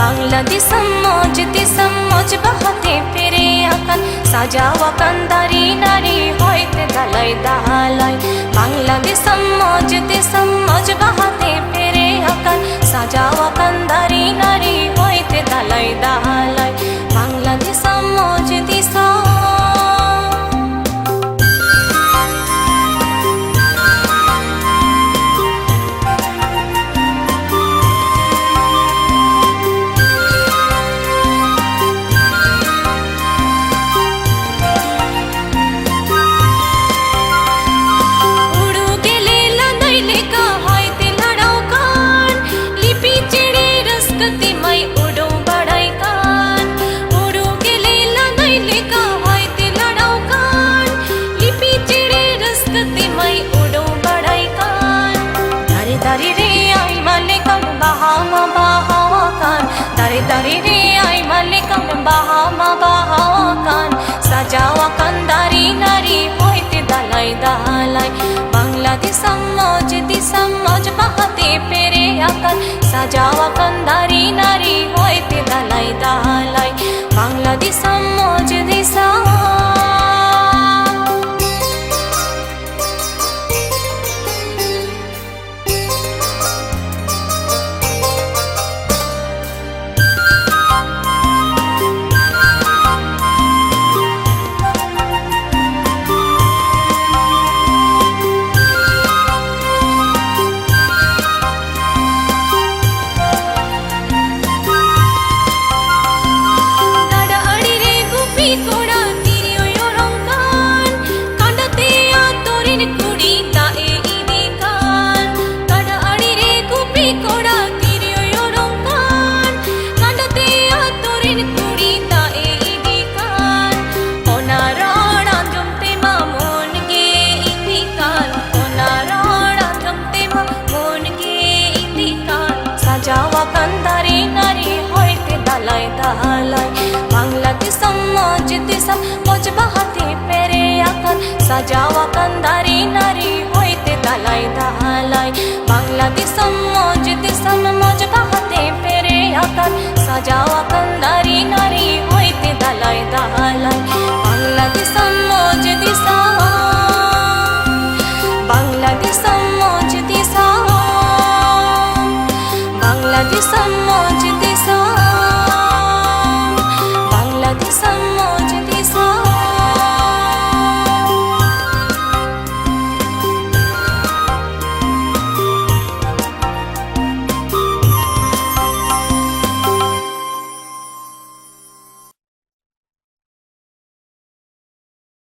দিসম মজ দিসম মজ বাহাতে ফেরে আকান সাজাওয়া কান্দারি নারী হইতে দালাই দালাই বাংলাদেশম মজ দিসম মজ বাহাতে ফেরে আকান সাজাওয়া বাহামা বাহাওয়া কান সাজাওয়া কান্দারি নারী হইতে দালাই দালাই। বাংলাদেশ মজ দিসম মজ বাহাতে পেরে আকান সাজাওয়া কান্দারি নারী হইতে দিসম মজ বাহাতে পেরে আকান সাজাওয়া কান্দারে নারী হইতে দালাই দালাই বাংলাদেশ মজ দিসম মজ বাহাতে পেরে আকান